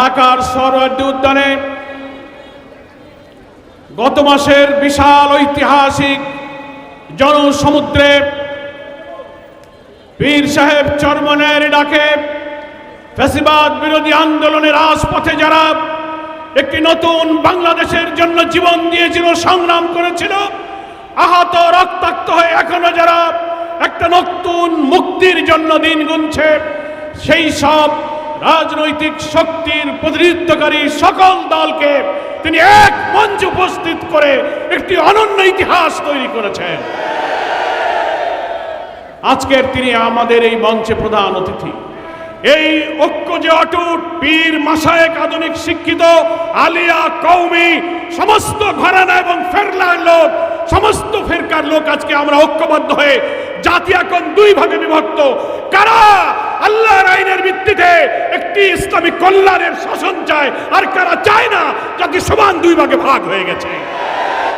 ঢাকার সরোয়ার্দী উদ্যানে গত মাসের বিশাল ঐতিহাসিক জনসমুদ্রে পীর সাহেব চরমনের ডাকে ফ্যাসিবাদ বিরোধী আন্দোলনের রাজপথে যারা একটি নতুন বাংলাদেশের জন্য জীবন দিয়েছিল, সংগ্রাম করেছিল, আহত, রক্তাক্ত হয়ে এখনও যারা একটা নতুন মুক্তির জন্য দিন গুনছে, সেই সব রাজনৈতিক শক্তির প্রতিনিধিত্বকারী সকল দলকে তিনি এক মঞ্চে উপস্থিত করে একটি অনন্য ইতিহাস তৈরি করেছেন। আজকের তিনি আমাদের এই মঞ্চে প্রধান অতিথি। এই ঐক্য যে অটুট পীর মাসায়েক আধুনিক শিক্ষিত, আলিয়া কৌমি সমস্ত ঘরানা এবং ফেরলার লোক, সমস্ত ফেরকার লোক আজকে আমরা ঐক্যবদ্ধ হয়ে জাতি এখন দুই ভাগে বিভক্ত। কারা? একটি ইসলামী কল্যাণের শাসন চায়, আর কারা চায় না জাতি সমান দুই ভাগে ভাগ হয়ে গেছে।